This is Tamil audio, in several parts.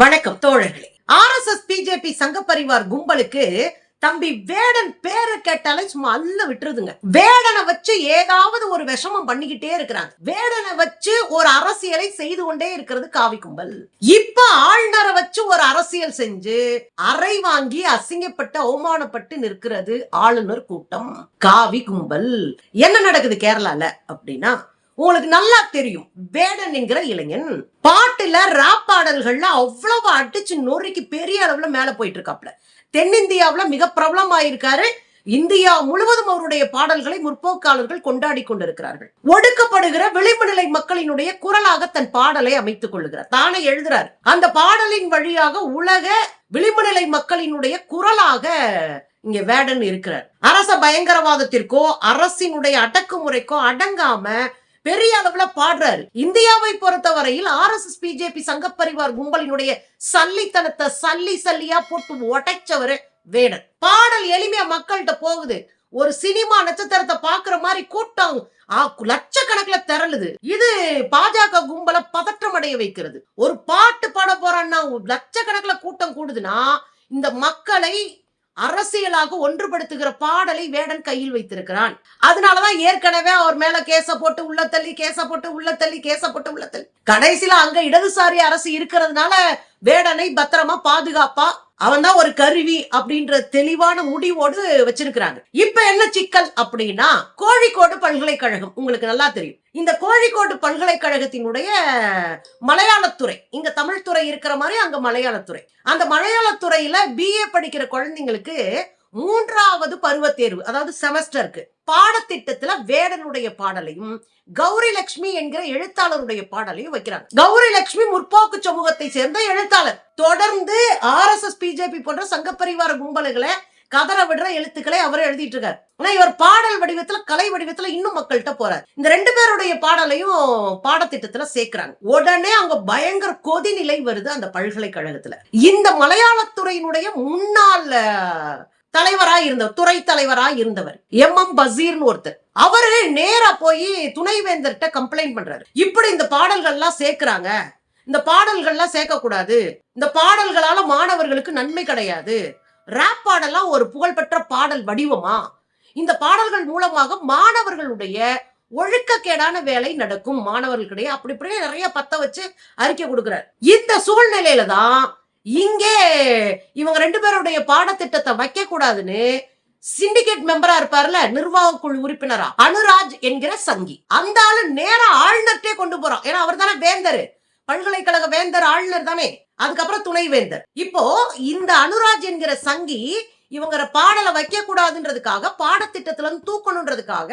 வணக்கம் தோழர்களே. ஆர் எஸ் எஸ் பிஜேபி சங்க பரிவார் கும்பலுக்கு தம்பி வேடன் பேரை கேட்டாலே சும்மா அல்ல விட்டுருதுங்க. வேடனை வச்சு ஏதாவது ஒரு விஷமம் பண்ணிக்கிட்டே இருக்கிறாங்க. வேடனை வச்சு ஒரு அரசியலை செய்து கொண்டே இருக்கிறது காவி கும்பல். இப்ப ஆளுநரை வச்சு ஒரு அரசியல் செஞ்சு அறை வாங்கி அசிங்கப்பட்டு அவமானப்பட்டு நிற்கிறது ஆளுநர் கூட்டம். காவி கும்பல். என்ன நடக்குது கேரளால அப்படின்னா உங்களுக்கு நல்லா தெரியும். வேடன் என்கிற இளைஞன் பாட்டுல ராப் பாடல்கள்ல அவ்வளவு அடிச்சு நொறுக்கி பெரிய அளவுல மேல போயிட்டு இருக்காப்ல தென்னிந்தியாவுல மிக பிரபலமாயிருக்காரு. இந்தியா முழுவதும் அவருடைய பாடல்களை முற்போக்காளர்கள் கொண்டாடி கொண்டிருக்கிறார்கள். ஒடுக்கப்படுகிற விளிம்பு நிலை மக்களினுடைய குரலாக தன் பாடலை அமைத்துக் கொள்ளுகிறார். தானே எழுதுறார். அந்த பாடலின் வழியாக உலக விளிம்பு நிலை மக்களினுடைய குரலாக இங்க வேடன் இருக்கிறார். அரச பயங்கரவாதத்திற்கோ அரசினுடைய அடக்குமுறைக்கோ அடங்காம பெரிய அளவுல பாடுறாரு. இந்தியாவை பொறுத்தவரையில் ஆர் எஸ் எஸ் பிஜேபி சங்கப்பரிவார் கும்பலினுடைய சல்லித்தனத்தை சல்லி சல்லியா போட்டு உடைச்சவரு வேடன் பாடல் எளிமையா மக்கள்கிட்ட போகுது. ஒரு சினிமா நட்சத்திரத்தை பாக்குற மாதிரி கூட்டம் லட்சக்கணக்கில் திரளுது. இது பாஜக கும்பலை பதற்றம் அடைய வைக்கிறது. ஒரு பாட்டு பாட போறான்னா லட்சக்கணக்கில் கூட்டம் கூடுதுன்னா இந்த மக்களை அரசியலாக ஒன்றுபடுத்துகிற பாடலை வேடன் கையில் வைத்திருக்கிறான். அதனாலதான் ஏற்கனவே அவர் மேல கேச போட்டு உள்ள தள்ளி கேச போட்டு உள்ள தள்ளி கேச போட்டு உள்ள தள்ளி. கடைசியில அங்க இடதுசாரி அரசு இருக்கிறதுனால வேடனை பத்திரமா பாதுகாப்பா அவன் தான் ஒரு கருவி அப்படின்ற தெளிவான முடிவோடு வச்சிருக்கிறாங்க. இப்ப என்ன சிக்கல் அப்படின்னா கோழிக்கோடு பல்கலைக்கழகம். உங்களுக்கு நல்லா தெரியும். இந்த கோழிக்கோடு பல்கலைக்கழகத்தினுடைய மலையாளத்துறை இங்க தமிழ் துறை இருக்கிற மாதிரி அங்க மலையாளத்துறை அந்த மலையாளத்துறையில பிஏ படிக்கிற குழந்தைங்களுக்கு மூன்றாவது பருவத்தேர்வு அதாவது செமஸ்டருக்கு. பாடத்திட்டத்துல வேடனுடைய பாடலையும் கௌரி லட்சுமி என்கிற எழுத்தாளருடைய பாடலையும் வைக்கிறாங்க. கௌரி லட்சுமி முற்போக்கு சமூகத்தை சேர்ந்த எழுத்தாளர். தொடர்ந்து ஆர் எஸ் எஸ் பிஜேபி போன்ற சங்கப்பரிவார கும்பல்களை கதற விடுற எழுத்துக்களை அவர் எழுதிட்டு இருக்காரு ஆனா இவர் பாடல் வடிவத்துல கலை வடிவத்துல இன்னும் மக்கள்கிட்ட போறாரு. இந்த ரெண்டு பேருடைய பாடலையும் பாடத்திட்டத்துல சேர்க்கிறாங்க. உடனே அங்க பயங்கர கொதிநிலை வருது அந்த பல்கலைக்கழகத்துல. இந்த மலையாளத்துறையினுடைய முன்னாள் தலைவராய் தலைவரா இருந்தவர் துறை தலைவரா இருந்தவர். எம் எம் பசீர்னு ஒருத்தர். அவரு நேரா போய் துணைவேந்தர்கிட்ட கம்ப்ளைண்ட் பண்றாரு. இப்படி இந்த பாடல்கள்லாம் சேர்க்கிறாங்க. இந்த பாடல்கள்லாம் சேர்க்க கூடாது இந்த பாடல்களால மாணவர்களுக்கு நன்மை கிடையாது. ரேப் பாடலாம் ஒரு புகழ்பெற்ற பாடல் வடிவமா? இந்த பாடல்கள் மூலமாக மாணவர்களுடைய ஒழுக்கக்கேடான வேலை நடக்கும். மாணவர்களுக்கிடையே அப்படி இப்படியே நிறைய பத்த வச்சு அறிக்கை கொடுக்கிறார். இந்த சூழ்நிலையில தான் இங்கே இவங்க ரெண்டு பேருடைய பாடத்திட்டத்தை வைக்க கூடாதுன்னு சிண்டிகேட் மெம்பரா இருப்பார்ல நிர்வாக குழு உறுப்பினரா? அனுராஜ் என்கிற சங்கி. அந்த ஆளு நேரா ஆளுநர்கிட்டே கொண்டு போறோம் ஏன்னா அவர் தானே வேந்தர். பல்கலைக்கழக வேந்தர் ஆளுநர் தானே. அதுக்கப்புறம் துணை வேந்தர். இப்போ இந்த அனுராஜ் என்கிற சங்கி இவங்க பாடலை வைக்க கூடாதுன்றதுக்காக பாடத்திட்டத்துல இருந்து தூக்கணுன்றதுக்காக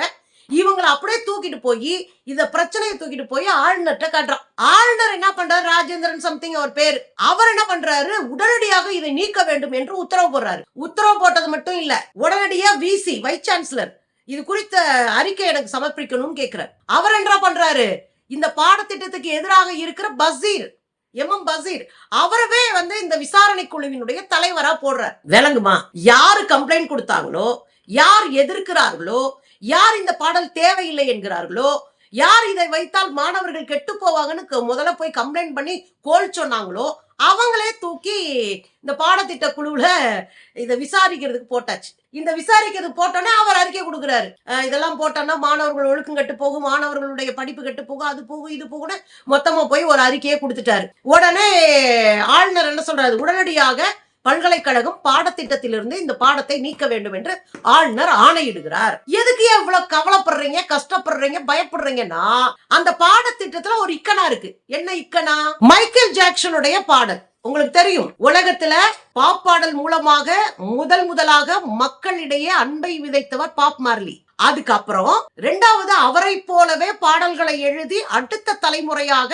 இவங்களை அப்படியே தூக்கிட்டு போய் இந்த பிரச்சனையை தூக்கிட்டு போய் ஆளுநர்கிட்ட காட்டுறான். ஆளுநர் என்ன பண்றாரு? ராஜேந்திரன் சம்திங் அவர் பேர். அவர் என்ன பண்றாரு? உடனடியாக இதை நீக்க வேண்டும் என்று உத்தரவு போடுறாரு. உத்தரவு போட்டது மட்டும் இல்ல உடனடியா விசி வைஸ் சான்சலர் இது குறித்த அறிக்கை எனக்கு சமர்ப்பிக்கணும்னு கேட்கிறார் அவர் என்ன பண்றாரு? இந்த பாடத்திட்டத்துக்கு எதிராக இருக்கிற பசீர் எம் எம் பசீர் அவரவே வந்து இந்த விசாரணை குழுவினுடைய தலைவரா போடுறார். விளங்குமா? யாரு கம்ப்ளைண்ட் கொடுத்தாங்களோ யார் எதிர்க்கிறார்களோ யார் இந்த பாடல் தேவையில்லை என்கிறார்களோ? யார் இதை வைத்தால் மாணவர்கள் கெட்டு போவாங்கன்னு முதல்ல போய் கம்ப்ளைண்ட் பண்ணி கோல் சொன்னாங்களோ? அவங்களே தூக்கி இந்த பாடத்திட்ட குழுவுல இதை விசாரிக்கிறதுக்கு போட்டாச்சு. இந்த விசாரிக்கிறதுக்கு போட்டோன்னே அவர் அறிக்கை கொடுக்குறாரு. இதெல்லாம் போட்டோன்னா மாணவர்கள் ஒழுக்கம் கெட்டு போகும் மாணவர்களுடைய படிப்பு கெட்டு போகும் அது போகும் இது போகும்னு மொத்தமா போய் ஒரு அறிக்கையை கொடுத்துட்டாரு. உடனே ஆளுநர் என்ன சொல்றாரு? உடனடியாக பல்கலைக்கழகம் பாடத்திட்டத்திலிருந்து இந்த பாடத்தை நீக்க வேண்டும் என்று ஆளுநர் ஆணையிடுகிறார். எதுக்கு ஏன் கவலைப்படுறீங்க கஷ்டப்படுறீங்க பயப்படுறீங்கன்னா அந்த பாடத்திட்டத்துல ஒரு இக்கனா இருக்கு. என்ன இக்கனா? மைக்கேல் ஜாக்சனுடைய பாடல். உங்களுக்கு தெரியும் உலகத்துல பாப் பாடல் மூலமாக முதல் முதலாக மக்களிடையே அன்பை விதைத்தவர் பாப் மார்லி. அதுக்கப்புறம் ரெண்டாவது அவரை போலவே பாடல்களை எழுதி அடுத்த தலைமுறையாக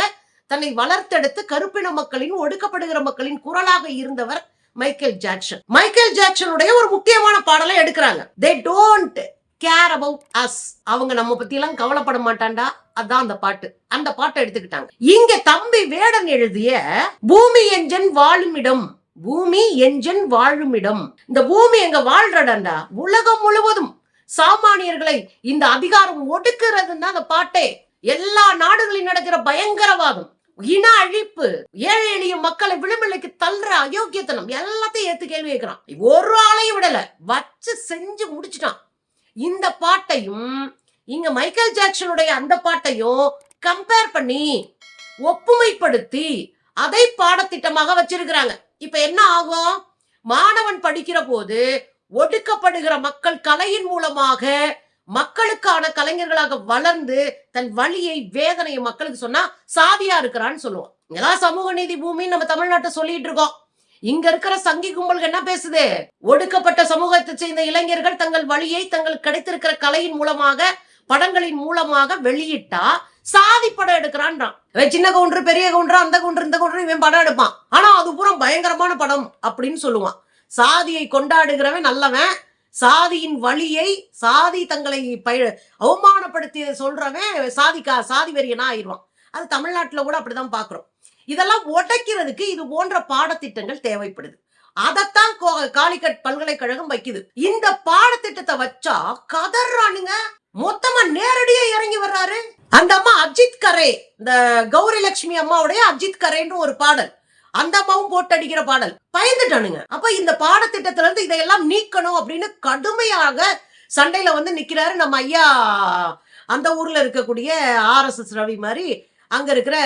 தன்னை வளர்த்தெடுத்து கருப்பின மக்களின் ஒடுக்கப்படுகிற மக்களின் குரலாக இருந்தவர் மைக்கேல் ஜாக்சன் மைக்கேல் ஜாக்சனுடைய ஒரு முக்கியமான பாடலை எடுக்கிறாங்க. They don't care about us அவங்க நம்ம பத்தி எல்லாம் கவலைப்பட மாட்டான்டா. அதான் அந்த பாட்டு. அந்த பாட்டை எடுத்துக்கிட்டாங்க. இங்க தம்பி வேடன் எழுதிய பூமி எஞ்சன் வாழுமிடம் பூமி எஞ்சன் வாழுமிடம். இந்த பூமி எங்க வாழ்றடண்டா உலகம் முழுவதும் சாமானியர்களை இந்த அதிகாரம் ஒடுக்குறதுன்னு தான் அந்த பாட்டே. எல்லா நாடுகளில் நடக்கிற பயங்கரவாதம். இன அழிப்பு ஏழை எளிய மக்களை விளிம்புலைக்கு தள்ளுற அயோக்கியத்தனம் எல்லாத்தையும் ஏத்து கேள்வி கேட்கிறான். ஒரு ஆளையும் விடல. வச்சு செஞ்சு முடிச்சிட்டான். இந்த பாட்டையும் இங்க மைக்கேல் ஜாக்சனுடைய அந்த பாட்டையும் கம்பேர் பண்ணி ஒப்புமைப்படுத்தி அதை பாடத்திட்டமாக வச்சிருக்கிறாங்க. இப்ப என்ன ஆகும்? மாணவன் படிக்கிற போது ஒடுக்கப்படுகிற மக்கள் கலையின் மூலமாக மக்களுக்கான கலைஞர்களாக வளர்ந்து தன் வழியை வேதனையை மக்களுக்கு சொன்னா சாதியா இருக்கிறான்னு சொல்லுவோம். இதெல்லாம் சமூக நீதி பூமின்னு நம்ம தமிழ்நாட்டை சொல்லிட்டு இருக்கோம். இங்க இருக்கிற சங்கி கும்பல்கள் என்ன பேசுது? ஒடுக்கப்பட்ட சமூகத்தை சேர்ந்த இளைஞர்கள் தங்கள் வழியை தங்கள் கிடைத்திருக்கிற கலையின் மூலமாக படங்களின் மூலமாக வெளியிட்டா சாதி படம் எடுக்கிறான்றான். சின்ன கவுண்டர் பெரிய கவுண்டர் அந்த கவுண்டர் இந்த கவுண்டர் இவன் படம் எடுப்பான். ஆனா அது பூரா பயங்கரமான படம் அப்படின்னு சொல்லுவான். சாதியை கொண்டாடுகிறவன் நல்லவன் சாதியின் வழியை சாதி தங்களை பய அவமானப்படுத்தி சொல்றவன் சாதிக்கா சாதி வெறியனா ஆயிடுவான். அது தமிழ்நாட்டில் கூட அப்படிதான் பாக்குறோம். இதெல்லாம் உடைக்கிறதுக்கு இது போன்ற பாடத்திட்டங்கள் தேவைப்படுது. அதைத்தான் கோ- பல்கலைக்கழகம் வைக்குது. இந்த பாடத்திட்டத்தை வச்சா கதறானுங்க. மொத்தமா நேரடியா இறங்கி வர்றாரு. அந்த அம்மா அஜித் கரே இந்த கௌரி லட்சுமி அம்மாவுடைய அஜித் கரேன்ற ஒரு பாடல். அந்த அம்மாவும் போட்டு அடிக்கிற பாடல். பயந்துட்டானுங்க. அப்ப இந்த பாடத்திட்டத்துல இருந்து இதையெல்லாம் நீக்கணும் அப்படின்னு கடுமையாக சண்டையில வந்து நிக்கிறாரு நம்ம ஐயா அந்த ஊர்ல இருக்கக்கூடிய ஆர்எஸ்எஸ் ரவி மாதிரி அங்க இருக்கிற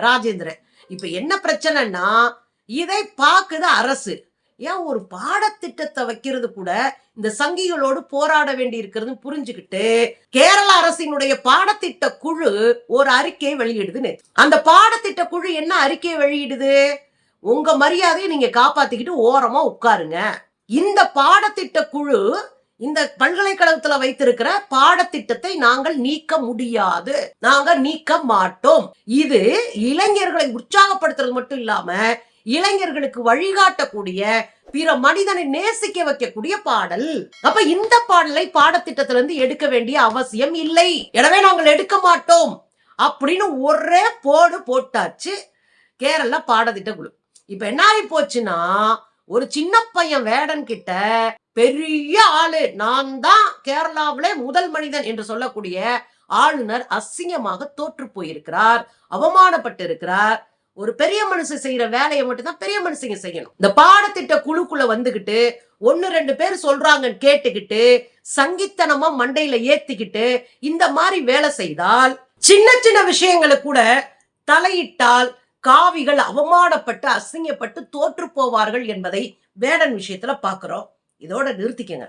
ராஜேந்திரன். இப்ப என்ன பிரச்சனைன்னா இதை பாக்குது அரசு. ஏன் ஒரு பாடத்திட்டத்தை வைக்கிறது கூட இந்த சங்கிகளோடு போராட வேண்டி இருக்கிறது புரிஞ்சுக்கிட்டு கேரள அரசினுடைய பாடத்திட்ட குழு ஒரு அறிக்கையை வெளியிடுதுன்னு அந்த பாடத்திட்ட குழு என்ன அறிக்கையை வெளியிடுது? உங்க மரியாதையை நீங்க காப்பாத்திக்கிட்டு ஓரமா உட்காருங்க. இந்த பாடத்திட்ட குழு இந்த பல்கலைக்கழகத்துல வைத்திருக்கிற பாடத்திட்டத்தை நாங்கள் நீக்க முடியாது. நாங்கள் நீக்க மாட்டோம். இது இளைஞர்களை உற்சாகப்படுத்துறது மட்டும் இல்லாம இளைஞர்களுக்கு வழிகாட்டக்கூடிய பிற மனிதனை நேசிக்க வைக்கக்கூடிய பாடல். அப்ப இந்த பாடலை பாடத்திட்டத்திலிருந்து எடுக்க வேண்டிய அவசியம் இல்லை. எனவே நாங்கள் எடுக்க மாட்டோம். அப்படின்னு ஒரே போடு போட்டாச்சு. கேரள பாடத்திட்ட குழு. இப்ப என்ன ஆகி போச்சுன்னா ஒரு சின்ன பையன் வேடன் கிட்ட பெரிய ஆளு நான் தான் கேரளாவிலே முதல் மனிதன் என்று சொல்லக்கூடிய ஆளுநர் அசிங்கமாக தோற்று போயிருக்கிறார் அவமானப்பட்டு இருக்கிறார் ஒரு பெரிய மனுஷன் செய்யற வேலையை மட்டும்தான் பெரிய மனுஷங்க செய்யணும். இந்த பாடத்திட்ட குழுக்குள்ள வந்துகிட்டு ஒன்னு ரெண்டு பேர் சொல்றாங்கன்னு கேட்டுக்கிட்டு சங்கித்தனமா மண்டையில ஏத்திக்கிட்டு இந்த மாதிரி வேலை செய்தால் சின்ன சின்ன விஷயங்களை கூட தலையிட்டால் காவிகள் அவமானப்பட்டு அசிங்கப்பட்டு தோற்று போவார்கள் என்பதை வேடன் விஷயத்துல பாக்குறோம். இதோட நிறுத்திக்கங்க.